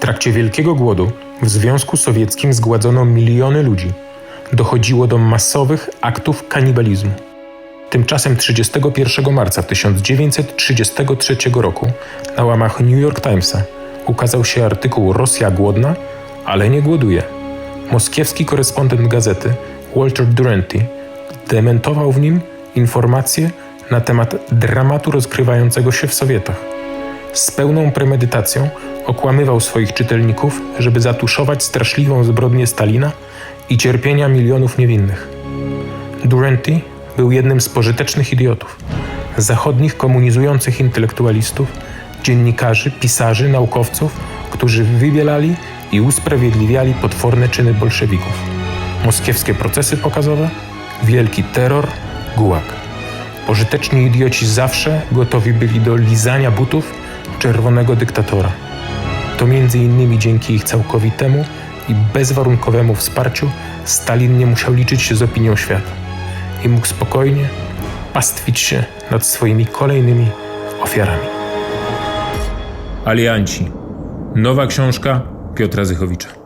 trakcie Wielkiego Głodu w Związku Sowieckim zgładzono miliony ludzi. Dochodziło do masowych aktów kanibalizmu. Tymczasem 31 marca 1933 roku na łamach New York Timesa ukazał się artykuł Rosja głodna, ale nie głoduje. Moskiewski korespondent gazety Walter Duranty dementował w nim informacje na temat dramatu rozgrywającego się w Sowietach. Z pełną premedytacją okłamywał swoich czytelników, żeby zatuszować straszliwą zbrodnię Stalina i cierpienia milionów niewinnych. Duranty był jednym z pożytecznych idiotów, zachodnich komunizujących intelektualistów, dziennikarzy, pisarzy, naukowców, którzy wybielali i usprawiedliwiali potworne czyny bolszewików. Moskiewskie procesy pokazowe, wielki terror, gułag. Pożyteczni idioci zawsze gotowi byli do lizania butów czerwonego dyktatora. To między innymi dzięki ich całkowitemu i bezwarunkowemu wsparciu Stalin nie musiał liczyć się z opinią świata i mógł spokojnie pastwić się nad swoimi kolejnymi ofiarami. Alianci. Nowa książka Piotra Zychowicza.